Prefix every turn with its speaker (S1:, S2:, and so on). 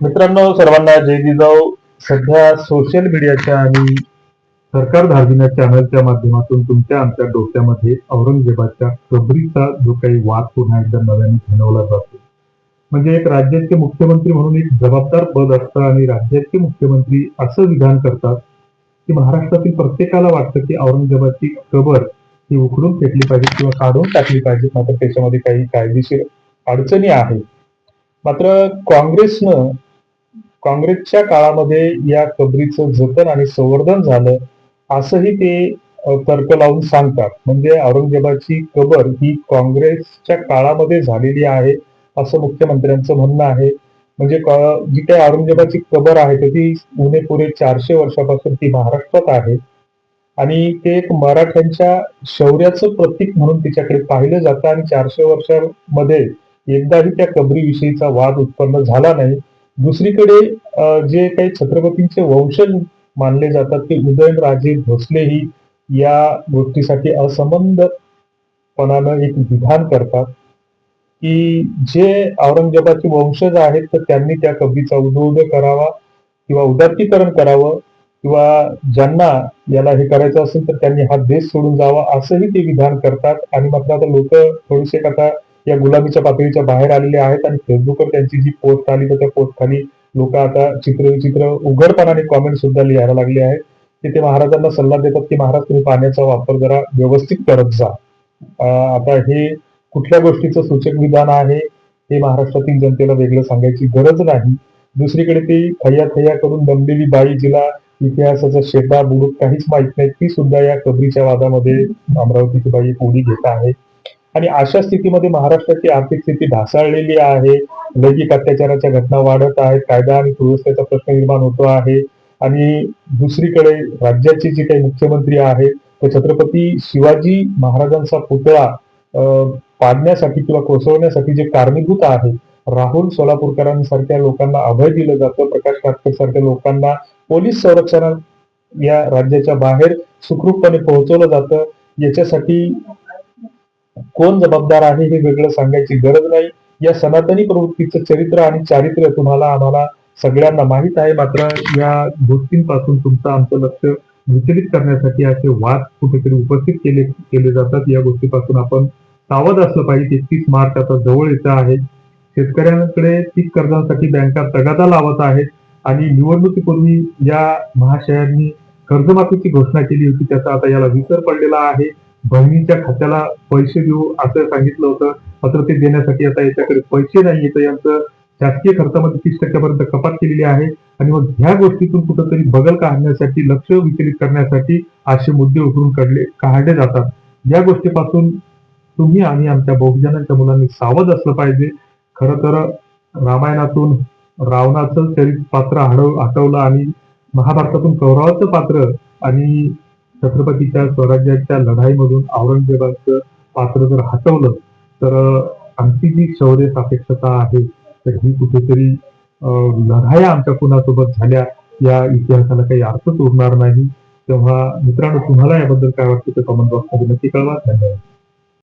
S1: मित्रांनो सर्वांना जय जिजाऊ. सध्या सोशल मीडियाच्या आणि सरकार धार्जिना चॅनलच्या माध्यमातून तुमच्या आमच्या डोक्यामध्ये औरंगजेबाच्या कबरीचा जो काही वाद पुन्हा एकदा नव्याने ठेवला जातो. म्हणजे एक राज्याचे मुख्यमंत्री म्हणून एक जबाबदार पद असतं आणि राज्याचे मुख्यमंत्री असं विधान करतात की महाराष्ट्रातील प्रत्येकाला वाटतं की औरंगजेबाची कबर ही उखडून फेकली पाहिजे किंवा काढून टाकली पाहिजे मात्र त्याच्यामध्ये काही कायदेशीर अडचणी आहेत. मात्र काँग्रेसनं काँग्रेसच्या काळामध्ये या कबरीचं जतन आणि संवर्धन झालं असंही ते तर्क लावून सांगतात. म्हणजे औरंगजेबाची कबर ही काँग्रेसच्या काळामध्ये झालेली आहे असं मुख्यमंत्र्यांचं म्हणणं आहे. म्हणजे जी काही औरंगजेबाची कबर आहे तर ती उणे पुरे चारशे वर्षापासून ती महाराष्ट्रात आहे. आणि ते एक मराठ्यांच्या शौर्याचं प्रतीक म्हणून तिच्याकडे पाहिलं जातं आणि चारशे वर्षामध्ये एकदाही त्या कबरीविषयीचा वाद उत्पन्न झाला नाही. दुसरीकडे जे काही छत्रपतींचे वंशज मानले जातात ते उदयनराजे भोसलेही या गोष्टीसाठी असंबंधपणानं एक विधान करतात की जे औरंगजेबाचे वंशज आहेत तर त्यांनी त्या कवीचा उदोउद करावा किंवा उदात्तीकरण करावं किंवा ज्यांना याला हे करायचं असेल तर त्यांनी हा देश सोडून जावा असंही ते विधान करतात. आणि मात्र आता लोक थोडेसे आता या गुलामीच्या पातळीच्या बाहेर आलेले आहेत आणि फेसबुकवर त्यांची जी पोस्ट आली तर त्या पोस्ट खाली लोक आता चित्र विचित्र उघडपणाने कॉमेंट सुद्धा लिहायला लागले आहेत. की ते महाराजांना सल्ला देतात की महाराज तुम्ही पाण्याचा वापर जरा व्यवस्थित करत जा. आता हे कुठल्या गोष्टीचं सूचक विधान आहे हे महाराष्ट्रातील जनतेला वेगळं सांगायची गरज नाही. दुसरीकडे ती खय्या खय्या करून दमलेली बाई जिला इतिहासाचा शेता बुडूक काहीच माहीत नाही ती सुद्धा या कबरीच्या वादामध्ये अमरावतीची बाई एक घेत आहे. आणि अशा स्थितीमध्ये महाराष्ट्राची आर्थिक स्थिती ढासळलेली आहे. लैंगिक अत्याचाराच्या घटना वाढत आहेत. कायदा आणि सुव्यवस्थेचा प्रश्न निर्माण होतो आहे. आणि दुसरीकडे राज्याचे जे काही मुख्यमंत्री आहेत ते छत्रपती शिवाजी महाराजांचा पुतळा अं, पाडण्यासाठी किंवा कोसळण्यासाठी जे कारणीभूत आहे राहुल सोलापूरकरांसारख्या लोकांना अभय दिलं जातं. प्रकाश काटकर सारख्या लोकांना पोलीस संरक्षण या राज्याच्या बाहेर सुखरूपपणे पोहोचवलं जातं. याच्यासाठी कोण जबाबदार आहे हे वेगळं सांगायची गरज नाही. या सनातनी प्रवृत्तीचं चरित्र आणि चारित्र्य तुम्हाला आम्हाला सगळ्यांना माहीत आहे. मात्र या गोष्टींपासून तुमचं आमचं लक्ष विचलित करण्यासाठी असे वाद कुठेतरी उपस्थित केले केले जातात. या गोष्टीपासून आपण सावध असलं पाहिजे. तेहतीस मार्च आता जवळ येत आहे. शेतकऱ्यांकडे पीक कर्जासाठी बँका तगादा लावत आहेत आणि निवडणुकीपूर्वी या महाशयांनी कर्जमाफीची घोषणा केली होती. त्याचा आता याला विसर पडलेला आहे. बहिणीच्या खात्याला पैसे देऊ असं सांगितलं होतं. मात्र ते देण्यासाठी आता याच्याकडे पैसे नाही येत यांचं शासकीय खर्चामध्ये तीस टक्क्यापर्यंत कपात केलेली आहे. आणि मग ह्या गोष्टीतून कुठंतरी बगल काढण्यासाठी लक्ष विचलित करण्यासाठी असे मुद्दे उठून काढले काढले जातात. या गोष्टीपासून तुम्ही आणि आमच्या बहुजनांच्या मुलांनी सावध असलं पाहिजे. खर तर रामायणातून रावणाचं चरित्र पात्र हडव हटवलं आणि महाभारतातून कौरवाचं पात्र आणि छत्रपतीच्या स्वराज्याच्या लढाईमधून औरंगजेबाचं पात्र जर हटवलं तर आमची जी शौर्य सापेक्षता आहे तर ही कुठेतरी लढाया आमच्या कुणासोबत झाल्या या इतिहासाला काही अर्थच उरणार नाही. तेव्हा मित्रांनो तुम्हाला याबद्दल काय वाटतं ते कमेंट बॉक्समध्ये नक्की कळवा. धन्यवाद.